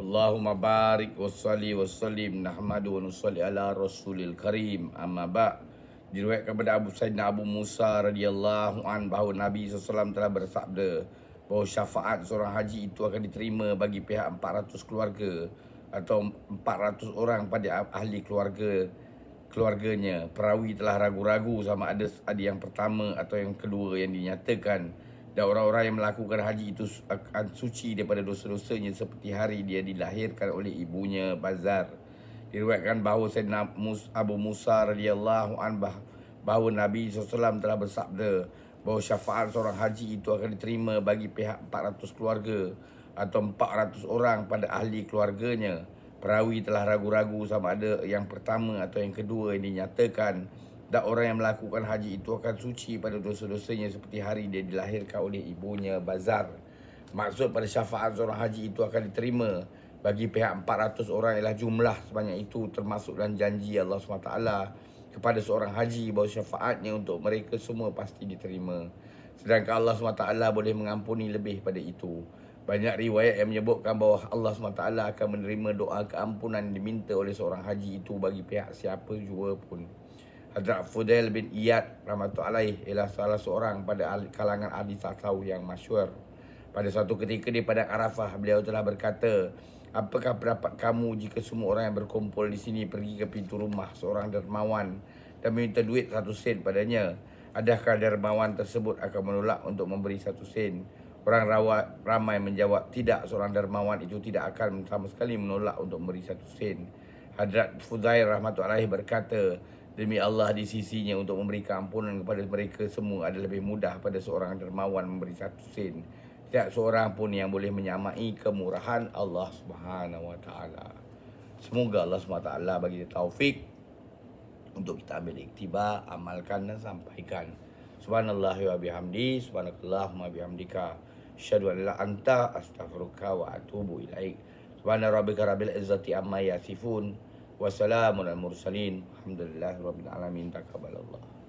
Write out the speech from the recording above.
Allahumma barik wa salli wa sallim nahmadu wa nusalli ala rasulil karim. Amma ba' diriwayatkan kepada Abu Sayyidina Abu Musa radhiyallahu an bahawa Nabi SAW telah bersabda bahawa syafaat seorang haji itu akan diterima bagi pihak 400 keluarga atau 400 orang pada ahli keluarga keluarganya. Perawi telah ragu-ragu sama ada ada yang pertama atau yang kedua yang dinyatakan dan orang-orang yang melakukan haji itu akan suci daripada dosa-dosanya seperti hari dia dilahirkan oleh ibunya Bazar. Diriwayatkan bahawa Sayyidina Abu Musa radhiyallahu an bahawa Nabi SAW telah bersabda bahawa syafaat seorang haji itu akan diterima bagi pihak 400 keluarga atau 400 orang pada ahli keluarganya. Perawi telah ragu-ragu sama ada yang pertama atau yang kedua yang dinyatakan dan orang yang melakukan haji itu akan suci pada dosa-dosanya seperti hari dia dilahirkan oleh ibunya Bazar. Maksud pada syafaat seorang haji itu akan diterima bagi pihak 400 orang ialah jumlah sebanyak itu termasuk dalam janji Allah SWT kepada seorang haji bahawa syafaatnya untuk mereka semua pasti diterima. Sedangkan Allah SWT boleh mengampuni lebih pada itu. Banyak riwayat yang menyebutkan bahawa Allah SWT akan menerima doa keampunan diminta oleh seorang haji itu bagi pihak siapa jua pun. Hadrat Fudail bin Iyad rahmatullahi ialah salah seorang pada kalangan ahli tasawuf yang masyhur. Pada suatu ketika di padang Arafah beliau telah berkata, "Apakah pendapat kamu jika semua orang yang berkumpul di sini pergi ke pintu rumah seorang dermawan dan meminta duit satu sen padanya? Adakah dermawan tersebut akan menolak untuk memberi satu sen?" Orang rawat ramai menjawab, "Tidak, seorang dermawan itu tidak akan sama sekali menolak untuk memberi satu sen." Hadrat Fudail rahmatullahi berkata, Demi Allah di sisinya untuk memberikan ampunan kepada mereka semua adalah lebih mudah pada seorang dermawan memberi satu sen. Tidak seorang pun yang boleh menyamai kemurahan Allah Subhanahu Wa Taala. Semoga Allah Subhanahu Wa Taala bagi taufik untuk kita ambil iktibar, amalkan dan sampaikan. Subhanallah wa bihamdi, subhanakallahumma bihamdika. Asyhadu an la anta astaghfiruka wa atubu ilaik. Subhana rabbika rabbil izzati amma yasifun. وسلام على المرسلين. الحمد لله رب العالمين. تقبل الله.